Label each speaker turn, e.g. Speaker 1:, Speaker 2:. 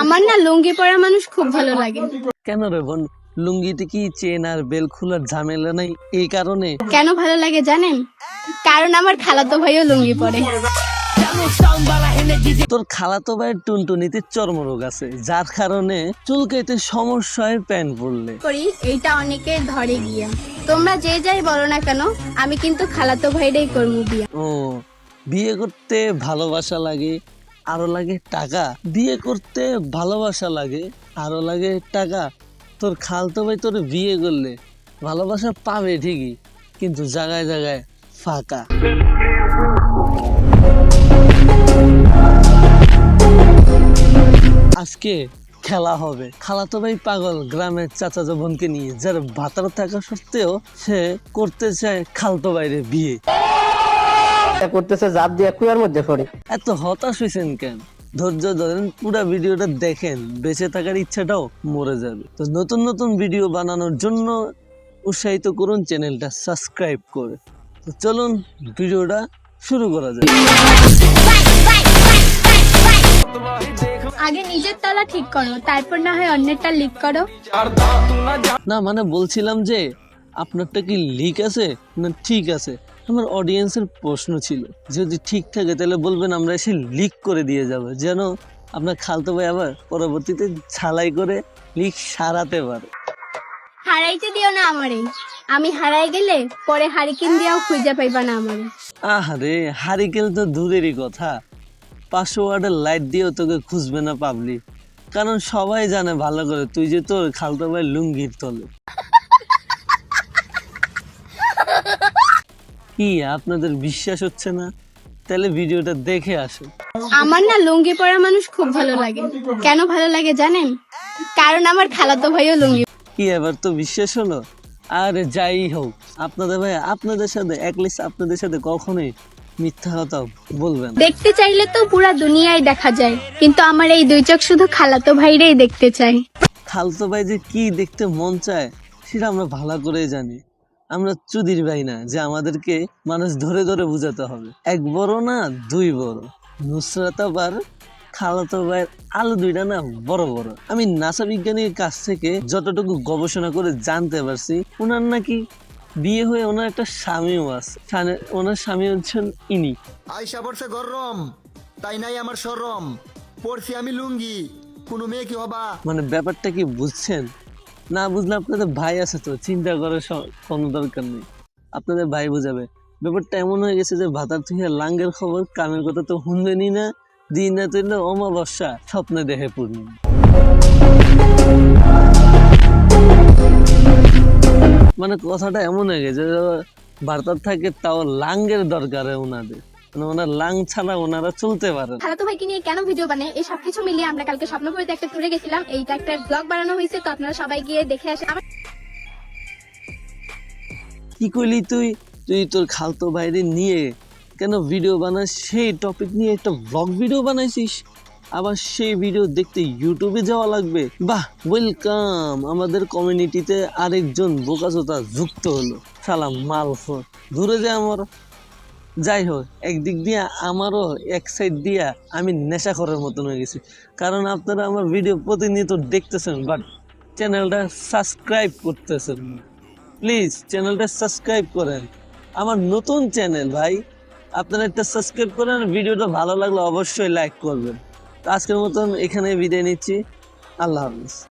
Speaker 1: আমার না লুঙ্গি পরা মানুষ খুব ভালো লাগে।
Speaker 2: কেন রে বোন? লুঙ্গিতে কি চেন আর বেল খোলার ঝামেলা নাই? এই কারণে?
Speaker 1: কেন ভালো লাগে জানেন? কারণ আমার খালাতো ভাইও লুঙ্গি পরে।
Speaker 2: তোর খালাতো ভাইয়ের টুনটুনিতে চর্মরোগ আছে যার কারণে চুলকাইতে সমস্যা হয় প্যান্ট পরলে
Speaker 1: করি এইটা অনেকে ধরে গিয়া। তোমরা যে যাই বলো না কেন আমি কিন্তু খালাতো ভাইটাই করব বিয়া।
Speaker 2: ও বিয়ে করতে ভালোবাসা লাগে আরও লাগে টাকা। বিয়ে করতে ভালোবাসা লাগে, আরও লাগে টাকা। তোর খালতো ভাই তোর বিয়ে করলে, ভালোবাসা পাবে ঠিকই, কিন্তু জায়গায় জায়গায় ফাঁকা। আজকে খেলা হবে। খালাতো ভাই পাগল, গ্রামের চাচা বোনকে নিয়ে। যার ভাতার থাকা সত্ত্বেও সে করতে চায় খালতো বাইরে বিয়ে।
Speaker 3: করতেছে জাপ দিয়ে কুয়ার মধ্যে পড়ে।
Speaker 2: এত হতাশ হয়েছেন কেন? ধৈর্য ধরেন পুরো ভিডিওটা দেখেন বেঁচে থাকার ইচ্ছাটাও মরে যাবে। তো নতুন নতুন ভিডিও বানানোর জন্য উৎসাহিত করুন চ্যানেলটা সাবস্ক্রাইব করে। তো চলুন ভিডিওটা শুরু করা যায়
Speaker 1: আগে নিজের তলা ঠিক করো তারপর না হয় অন্যেরটা লিক করো।
Speaker 2: না মানে বলছিলাম যে আপনারটা কি লিক আছে না ঠিক আছে? আমার অডিয়েন্সের প্রশ্ন ছিল যদি ঠিক থাকে তাহলে বলবেন আমরা এসে লিক করে দিয়ে যাব যেন আপনার খালতো ভাই আবার পরবর্তীতে ছালাই করে লিক সারাতে পারে।
Speaker 1: হারাইতে দিও না আমারে আমি হারাই গেলে পরে হারিকেন দিয়াও খুঁজে পাইবা না আমারে।
Speaker 2: আহারে হারিকেল তো দূরেরই কথা। পাঁচশো ওয়ার্ডের লাইট দিয়েও তোকে খুঁজবে না পাবলিক কারণ সবাই জানে ভালো করে তুই যে তোর খালতো ভাই লুঙ্গির তলে। কি আপনাদের বিশ্বাস হচ্ছে না? তাহলে ভিডিওটা দেখে আসো
Speaker 1: আমার না লুঙ্গি পরা মানুষ খুব ভালো লাগে। কেন ভালো লাগে জানেন? কারণ আমার খালাতো ভাইও লুঙ্গি
Speaker 2: কি এবার তো বিশ্বাস হলো? আর যাই হোক আপনাদের ভাই আপনাদের সাথে একলিস্ট আপনাদের সাথে কখনোই মিথ্যা কথা বলবেন
Speaker 1: দেখতে চাইলে তো পুরা দুনিয়ায় দেখা যায় কিন্তু আমার এই দুই চোখ শুধু খালাতো ভাইরেই দেখতে চাই
Speaker 2: খালতো ভাই যে কি দেখতে মন চায় সেটা আমরা ভালো করে জানি। আমরা চুদির ভাই না যে আমাদেরকে মানুষ ধরে ধরে বুঝাতে হবে। এক বড় না দুই বড়। নুসরাত আবার খালাতো ভাইয়ের আলু দুইটা না বড় বড়। আমি নাসা বিজ্ঞানীর কাছ থেকে যতটুকু গবেষণা করে জানতে পারছি ওনার নাকি বিয়ে হয়ে ওনার একটা স্বামীও আছে। ওনার স্বামী হচ্ছেন ইনি।
Speaker 4: আয়সা পড়ছে গরম তাই নাই আমার সরম। পড়ছি আমি লুঙ্গি কোনো মেয়ে কি হবা?
Speaker 2: মানে ব্যাপারটা কি বুঝছেন? না বুঝলে আপনাদের ভাই আছে তো, চিন্তা করার কোনো দরকার নেই। আপনাদের ভাই বুঝাবে। ব্যাপারটা এমন হয়ে গেছে যে ভাতার থেকে লাঙ্গের খবর কামের কথা তো শুনবেনই না দিন না তুললে অমাবস্যা, স্বপ্নে দেখে পূর্ণিমা। মানে কথাটা এমন হয়ে গেছে যে ভারতার থাকে তাও লাঙ্গের দরকার ওনাদের। ওনার লাং ছাড়া ওনারা চলতে।
Speaker 1: খালাতো ভাইকে নিয়ে কেন ভিডিও এই সবকিছু মিলিয়ে আমরা কালকে স্বপ্নপুরিতে একটা ট্যুরে গেছিলাম। এইটা একটা ব্লগ বানানো হয়েছে তো আপনারা সবাই গিয়ে দেখে আসে আমার
Speaker 2: কি করলি তুই? তুই তোর খালতো বাইরে নিয়ে কেন ভিডিও বানাস? সেই টপিক নিয়ে একটা ব্লগ ভিডিও বানাইছিস। আবার সেই ভিডিও দেখতে ইউটিউবে যাওয়া লাগবে। বাহ ওয়েলকাম আমাদের কমিউনিটিতে আরেকজন বোকাচোতা যুক্ত হলো। সালাম মালফোর দূরে যায় আমার। যাই হোক একদিক দিয়ে আমারও এক সাইড দিয়া আমি নেশা করার মতন হয়ে গেছি। কারণ আপনারা আমার ভিডিও প্রতিনিয়ত দেখতেছেন বাট চ্যানেলটা সাবস্ক্রাইব করতেছেন প্লিজ চ্যানেলটা সাবস্ক্রাইব করেন। আমার নতুন চ্যানেল ভাই, আপনারা একটা সাবস্ক্রাইব করেন ভিডিওটা ভালো লাগলে অবশ্যই লাইক করবেন। তো আজকের মতন এখানে বিদায় নিচ্ছি। আল্লাহ হাফিজ।